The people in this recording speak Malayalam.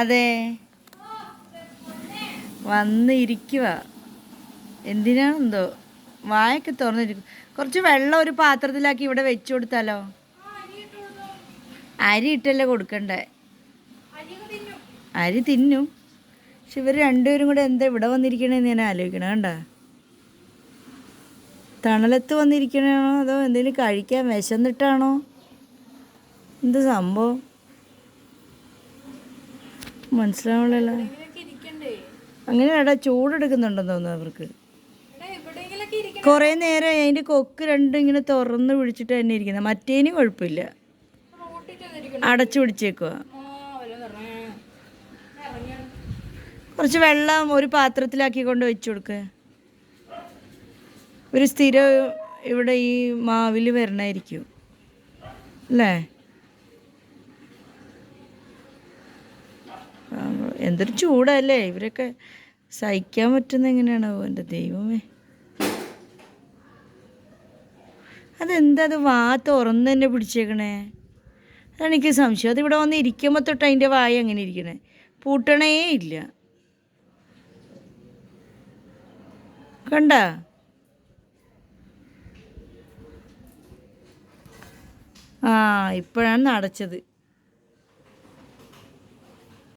അതെ. വന്ന് ഇരിക്കുക എന്തിനാണെന്തോ? വായൊക്കെ തുറന്നിരിക്കും. കുറച്ച് വെള്ളം ഒരു പാത്രത്തിലാക്കി ഇവിടെ വെച്ചു കൊടുത്താലോ? അരി ഇട്ടല്ലേ കൊടുക്കണ്ടേ? അരി തിന്നും. പക്ഷെ ഇവർ രണ്ടുപേരും കൂടെ എന്താ ഇവിടെ വന്നിരിക്കണേന്ന് ഞാൻ ആലോചിക്കണം കണ്ട? തണലത്ത് വന്നിരിക്കണോ അതോ എന്തെങ്കിലും കഴിക്കാൻ വിശന്നിട്ടാണോ? എന്ത് സംഭവം? മനസ്സിലാവണല്ലോ. അങ്ങനെ എടാ ചൂടെടുക്കുന്നുണ്ടെന്ന് തോന്നുന്നു അവർക്ക്. കുറേ നേരം അതിന്റെ കൊക്ക് രണ്ടും ഇങ്ങനെ തുറന്ന് പിടിച്ചിട്ട് തന്നെ ഇരിക്കുന്നത് മറ്റേനും കുഴപ്പമില്ല. അടച്ചു പിടിച്ചേക്കുക കുറച്ച് വെള്ളം ഒരു പാത്രത്തിലാക്കി കൊണ്ട് വെച്ചു കൊടുക്കുക ഒരു സ്ഥിരം ഇവിടെ ഈ മാവിൽ വരണമായിരിക്കും അല്ലേ? എന്തൊരു ചൂടല്ലേ? ഇവരൊക്കെ സഹിക്കാൻ പറ്റുന്ന എങ്ങനെയാണോ എന്റെ ദൈവമേ. അതെന്താ അത് വാ തുറന്ന് തന്നെ പിടിച്ചേക്കണേ? അതാണ് എനിക്ക് സംശയം. അതിവിടെ വന്ന് ഇരിക്കുമ്പോൾ തൊട്ട് അതിന്റെ വായ അങ്ങനെ ഇരിക്കണേ? പൂട്ടണേ ഇല്ല. കണ്ട? ആ ഇപ്പോഴാണ് അടച്ചത്